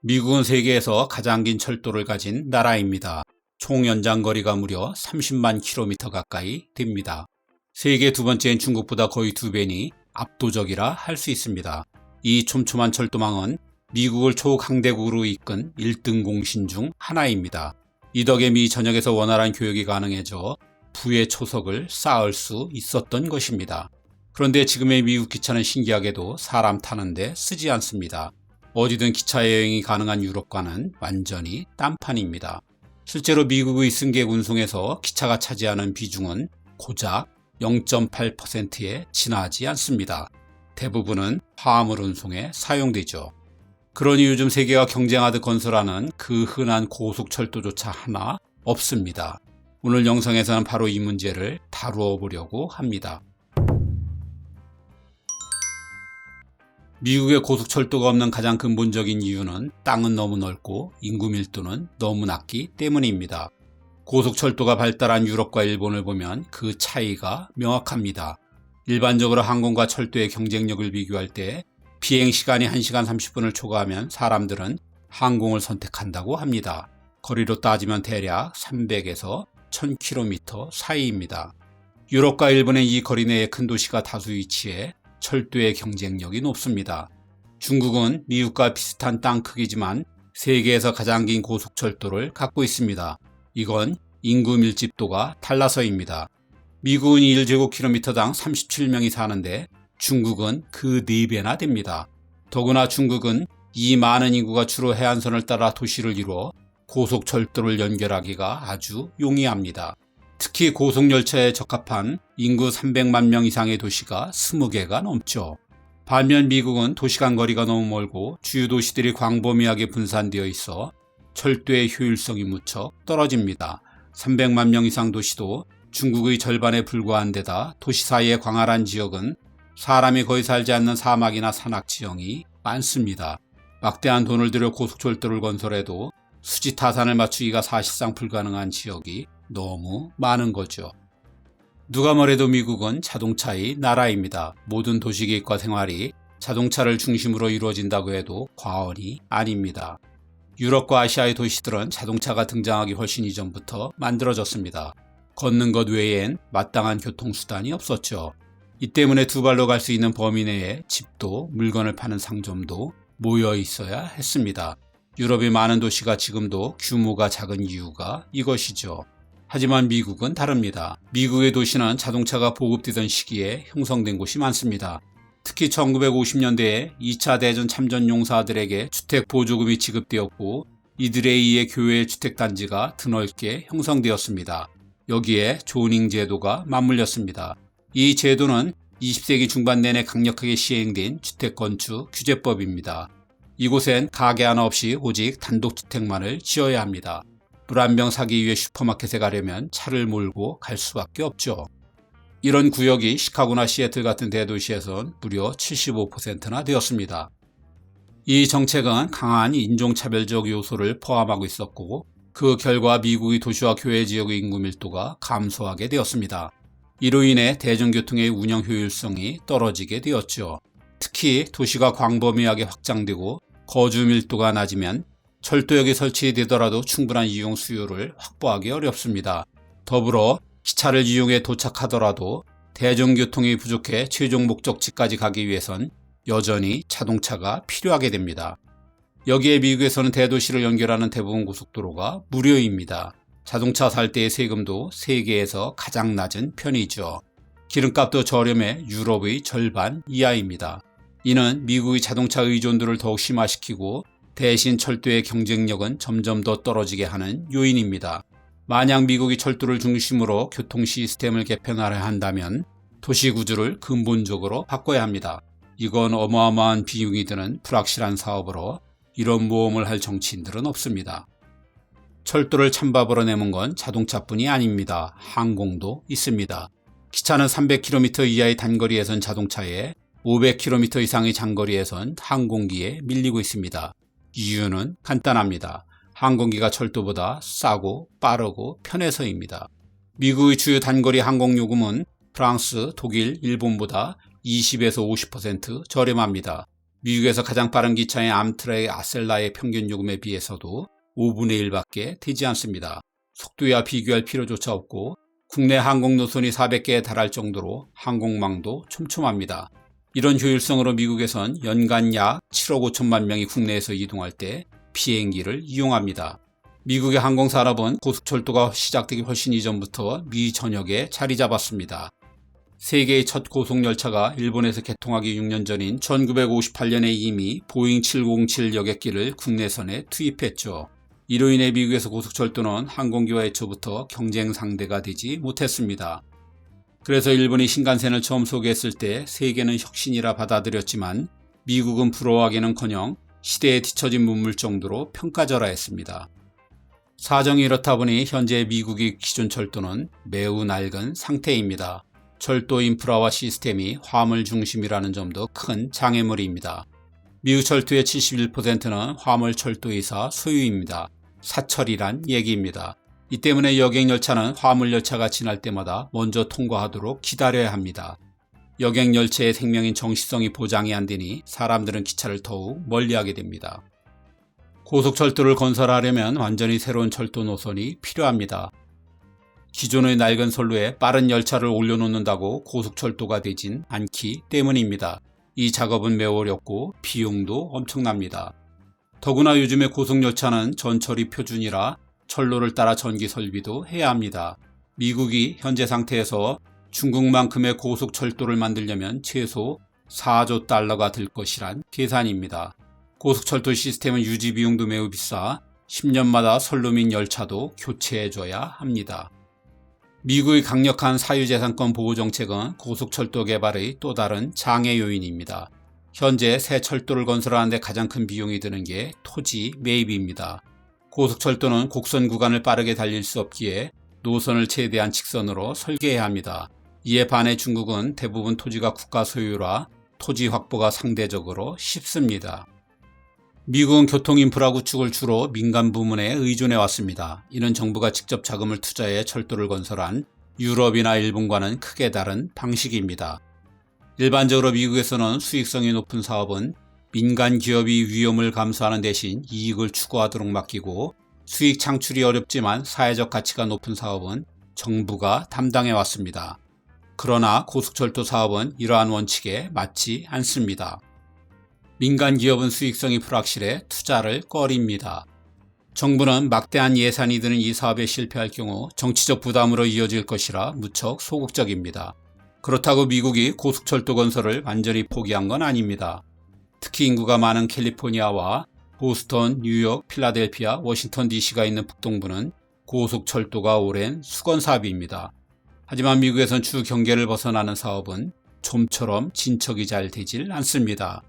미국은 세계에서 가장 긴 철도를 가진 나라입니다. 총 연장거리가 무려 30만 킬로미터 가까이 됩니다. 세계 두 번째인 중국보다 거의 두 배니 압도적이라 할 수 있습니다. 이 촘촘한 철도망은 미국을 초강대국으로 이끈 1등 공신 중 하나입니다. 이 덕에 미 전역에서 원활한 교역이 가능해져 부의 초석을 쌓을 수 있었던 것입니다. 그런데 지금의 미국 기차는 신기하게도 사람 타는데 쓰지 않습니다. 어디든 기차 여행이 가능한 유럽과는 완전히 딴판입니다. 실제로 미국의 승객 운송에서 기차가 차지하는 비중은 고작 0.8%에 지나지 않습니다. 대부분은 화물 운송에 사용되죠. 그러니 요즘 세계가 경쟁하듯 건설하는 그 흔한 고속철도조차 하나 없습니다. 오늘 영상에서는 바로 이 문제를 다루어 보려고 합니다. 미국의 고속철도가 없는 가장 근본적인 이유는 땅은 너무 넓고 인구 밀도는 너무 낮기 때문입니다. 고속철도가 발달한 유럽과 일본을 보면 그 차이가 명확합니다. 일반적으로 항공과 철도의 경쟁력을 비교할 때 비행 시간이 1시간 30분을 초과하면 사람들은 항공을 선택한다고 합니다. 거리로 따지면 대략 300에서 1000km 사이입니다. 유럽과 일본의 이 거리 내에 큰 도시가 다수 위치해 철도의 경쟁력이 높습니다. 중국은 미국과 비슷한 땅 크기지만 세계에서 가장 긴 고속철도를 갖고 있습니다. 이건 인구 밀집도가 달라서입니다. 미국은 1제곱킬로미터당 37명이 사는데 중국은 그 4배나 됩니다. 더구나 중국은 이 많은 인구가 주로 해안선을 따라 도시를 이루어 고속철도를 연결하기가 아주 용이합니다. 특히 고속열차에 적합한 인구 300만 명 이상의 도시가 20개가 넘죠. 반면 미국은 도시 간 거리가 너무 멀고 주요 도시들이 광범위하게 분산되어 있어 철도의 효율성이 무척 떨어집니다. 300만 명 이상 도시도 중국의 절반에 불과한 데다 도시 사이의 광활한 지역은 사람이 거의 살지 않는 사막이나 산악 지형이 많습니다. 막대한 돈을 들여 고속철도를 건설해도 수지 타산을 맞추기가 사실상 불가능한 지역이 너무 많은 거죠. 누가 뭐래도 미국은 자동차의 나라입니다. 모든 도시계획과 생활이 자동차를 중심으로 이루어진다고 해도 과언이 아닙니다. 유럽과 아시아의 도시들은 자동차가 등장하기 훨씬 이전부터 만들어졌습니다. 걷는 것 외엔 마땅한 교통수단이 없었죠. 이 때문에 두 발로 갈 수 있는 범위 내에 집도 물건을 파는 상점도 모여 있어야 했습니다. 유럽의 많은 도시가 지금도 규모가 작은 이유가 이것이죠. 하지만 미국은 다릅니다. 미국의 도시는 자동차가 보급되던 시기에 형성된 곳이 많습니다. 특히 1950년대에 2차 대전 참전 용사들에게 주택 보조금이 지급되었고 이들에 의해 교외 주택 단지가 드넓게 형성되었습니다. 여기에 조닝 제도가 맞물렸습니다. 이 제도는 20세기 중반 내내 강력하게 시행된 주택 건축 규제법입니다. 이곳엔 가게 하나 없이 오직 단독주택만을 지어야 합니다. 물 한 병 사기 위해 슈퍼마켓에 가려면 차를 몰고 갈 수밖에 없죠. 이런 구역이 시카고나 시애틀 같은 대도시에선 무려 75%나 되었습니다. 이 정책은 강한 인종차별적 요소를 포함하고 있었고 그 결과 미국의 도시와 교외 지역의 인구 밀도가 감소하게 되었습니다. 이로 인해 대중교통의 운영 효율성이 떨어지게 되었죠. 특히 도시가 광범위하게 확장되고 거주 밀도가 낮으면 철도역이 설치되더라도 충분한 이용 수요를 확보하기 어렵습니다. 더불어 기차를 이용해 도착하더라도 대중교통이 부족해 최종 목적지까지 가기 위해선 여전히 자동차가 필요하게 됩니다. 여기에 미국에서는 대도시를 연결하는 대부분 고속도로가 무료입니다. 자동차 살 때의 세금도 세계에서 가장 낮은 편이죠. 기름값도 저렴해 유럽의 절반 이하입니다. 이는 미국의 자동차 의존도를 더욱 심화시키고 대신 철도의 경쟁력은 점점 더 떨어지게 하는 요인입니다. 만약 미국이 철도를 중심으로 교통 시스템을 개편하려 한다면 도시 구조를 근본적으로 바꿔야 합니다. 이건 어마어마한 비용이 드는 불확실한 사업으로 이런 모험을 할 정치인들은 없습니다. 철도를 찬밥으로 내몬 건 자동차뿐이 아닙니다. 항공도 있습니다. 기차는 300km 이하의 단거리에선 자동차에 500km 이상의 장거리에선 항공기에 밀리고 있습니다. 이유는 간단합니다. 항공기가 철도보다 싸고 빠르고 편해서입니다. 미국의 주요 단거리 항공요금은 프랑스, 독일, 일본보다 20에서 50% 저렴합니다. 미국에서 가장 빠른 기차인 암트랙 아셀라의 평균 요금에 비해서도 5분의 1밖에 되지 않습니다. 속도야 비교할 필요조차 없고 국내 항공 노선이 400개에 달할 정도로 항공망도 촘촘합니다. 이런 효율성으로 미국에선 연간 약 7억 5천만 명이 국내에서 이동할 때 비행기를 이용합니다. 미국의 항공산업은 고속철도가 시작되기 훨씬 이전부터 미 전역에 자리 잡았습니다. 세계의 첫 고속열차가 일본에서 개통하기 6년 전인 1958년에 이미 보잉 707 여객기를 국내선에 투입했죠. 이로 인해 미국에서 고속철도는 항공기와 애초부터 경쟁 상대가 되지 못했습니다. 그래서 일본이 신간센을 처음 소개했을 때 세계는 혁신이라 받아들였지만 미국은 부러워하기는커녕 시대에 뒤처진 문물 정도로 평가절하했습니다. 사정이 이렇다 보니 현재 미국의 기존 철도는 매우 낡은 상태입니다. 철도 인프라와 시스템이 화물 중심이라는 점도 큰 장애물입니다. 미국 철도의 71%는 화물 철도이사 소유입니다. 사철이란 얘기입니다. 이 때문에 여객열차는 화물열차가 지날 때마다 먼저 통과하도록 기다려야 합니다. 여객열차의 생명인 정시성이 보장이 안 되니 사람들은 기차를 더욱 멀리하게 됩니다. 고속철도를 건설하려면 완전히 새로운 철도 노선이 필요합니다. 기존의 낡은 선로에 빠른 열차를 올려놓는다고 고속철도가 되진 않기 때문입니다. 이 작업은 매우 어렵고 비용도 엄청납니다. 더구나 요즘의 고속열차는 전철이 표준이라 철로를 따라 전기 설비도 해야 합니다. 미국이 현재 상태에서 중국만큼의 고속철도를 만들려면 최소 4조 달러가 들 것이란 계산입니다. 고속철도 시스템은 유지 비용도 매우 비싸 10년마다 선로 민 열차도 교체해줘야 합니다. 미국의 강력한 사유재산권 보호 정책은 고속철도 개발의 또 다른 장애 요인입니다. 현재 새 철도를 건설하는데 가장 큰 비용이 드는 게 토지 매입입니다. 고속철도는 곡선 구간을 빠르게 달릴 수 없기에 노선을 최대한 직선으로 설계해야 합니다. 이에 반해 중국은 대부분 토지가 국가 소유라 토지 확보가 상대적으로 쉽습니다. 미국은 교통 인프라 구축을 주로 민간 부문에 의존해 왔습니다. 이는 정부가 직접 자금을 투자해 철도를 건설한 유럽이나 일본과는 크게 다른 방식입니다. 일반적으로 미국에서는 수익성이 높은 사업은 민간 기업이 위험을 감수하는 대신 이익을 추구하도록 맡기고 수익 창출이 어렵지만 사회적 가치가 높은 사업은 정부가 담당해 왔습니다. 그러나 고속철도 사업은 이러한 원칙에 맞지 않습니다. 민간 기업은 수익성이 불확실해 투자를 꺼립니다. 정부는 막대한 예산이 드는 이 사업에 실패할 경우 정치적 부담으로 이어질 것이라 무척 소극적입니다. 그렇다고 미국이 고속철도 건설을 완전히 포기한 건 아닙니다. 특히 인구가 많은 캘리포니아와 보스턴, 뉴욕, 필라델피아, 워싱턴 DC가 있는 북동부는 고속철도가 오랜 수건 사업입니다. 하지만 미국에선 주 경계를 벗어나는 사업은 좀처럼 진척이 잘 되질 않습니다.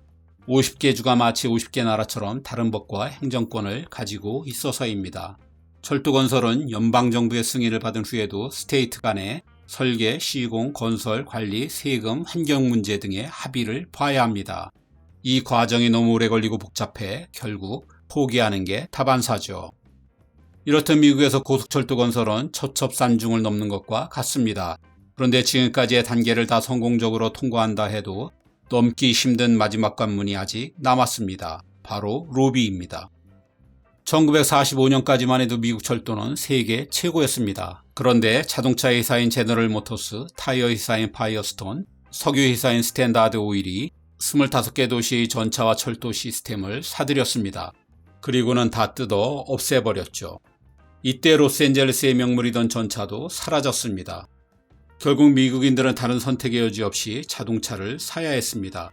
50개 주가 마치 50개 나라처럼 다른 법과 행정권을 가지고 있어서입니다. 철도 건설은 연방정부의 승인을 받은 후에도 스테이트 간의 설계, 시공, 건설, 관리, 세금, 환경 문제 등의 합의를 봐야 합니다. 이 과정이 너무 오래 걸리고 복잡해 결국 포기하는 게 다반사죠. 이렇듯 미국에서 고속철도 건설은 처첩산중을 넘는 것과 같습니다. 그런데 지금까지의 단계를 다 성공적으로 통과한다 해도 넘기 힘든 마지막 관문이 아직 남았습니다. 바로 로비입니다. 1945년까지만 해도 미국 철도는 세계 최고였습니다. 그런데 자동차 회사인 제너럴 모터스, 타이어 회사인 파이어스톤, 석유 회사인 스탠다드 오일이 25개 도시의 전차와 철도 시스템을 사들였습니다. 그리고는 다 뜯어 없애버렸죠. 이때 로스앤젤레스의 명물이던 전차도 사라졌습니다. 결국 미국인들은 다른 선택의 여지 없이 자동차를 사야 했습니다.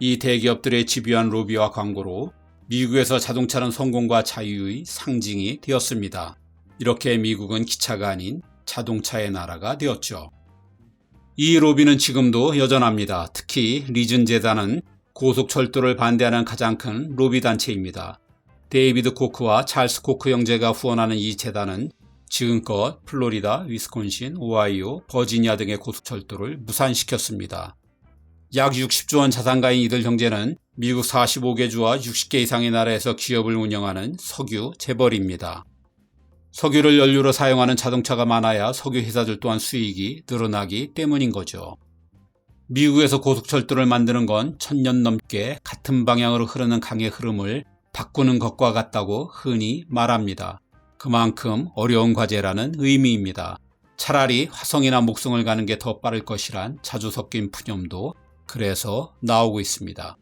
이 대기업들의 집요한 로비와 광고로 미국에서 자동차는 성공과 자유의 상징이 되었습니다. 이렇게 미국은 기차가 아닌 자동차의 나라가 되었죠. 이 로비는 지금도 여전합니다. 특히 리즌 재단은 고속철도를 반대하는 가장 큰 로비 단체입니다. 데이비드 코크와 찰스 코크 형제가 후원하는 이 재단은 지금껏 플로리다, 위스콘신, 오하이오, 버지니아 등의 고속철도를 무산시켰습니다. 약 60조 원 자산가인 이들 형제는 미국 45개 주와 60개 이상의 나라에서 기업을 운영하는 석유 재벌입니다. 석유를 연료로 사용하는 자동차가 많아야 석유 회사들 또한 수익이 늘어나기 때문인 거죠. 미국에서 고속철도를 만드는 건 천년 넘게 같은 방향으로 흐르는 강의 흐름을 바꾸는 것과 같다고 흔히 말합니다. 그만큼 어려운 과제라는 의미입니다. 차라리 화성이나 목성을 가는 게 더 빠를 것이란 자주 섞인 푸념도 그래서 나오고 있습니다.